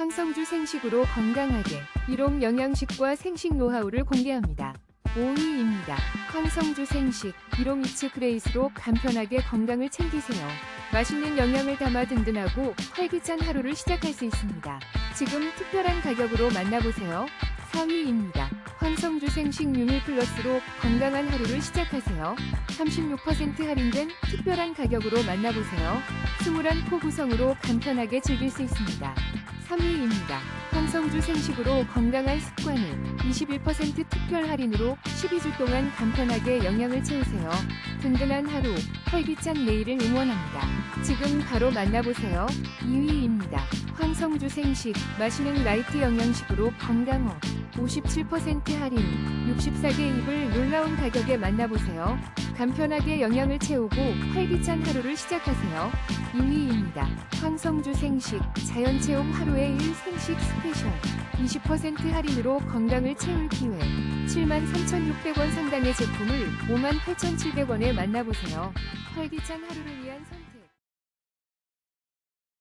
황성주 생식으로 건강하게 일용 영양식과 생식 노하우를 공개합니다. 5위입니다. 황성주 생식 일용 이츠 그레이스로 간편하게 건강을 챙기세요. 맛있는 영양을 담아 든든하고 활기찬 하루를 시작할 수 있습니다. 지금 특별한 가격으로 만나보세요. 4위입니다. 황성주 생식 유밀 플러스로 건강한 하루를 시작하세요. 36% 할인된 특별한 가격으로 만나보세요. 스물한 포 구성으로 간편하게 즐길 수 있습니다. 3위입니다. 황성주 생식으로 건강한 습관을 21% 특별 할인으로 12주 동안 간편하게 영양을 채우세요. 든든한 하루, 활기찬 내일을 응원합니다. 지금 바로 만나보세요. 2위입니다. 황성주 생식, 마시는 라이트 영양식으로 건강어 57% 할인, 64개 입을 놀라운 가격에 만나보세요. 간편하게 영양을 채우고 활기찬 하루를 시작하세요. 2위입니다. 황성주 생식, 자연체험 하루의 1 생식 스페셜. 20% 할인으로 건강을 채울 기회. 73,600원 상당의 제품을 58,700원에 만나보세요. 활기찬 하루를 위한 선택.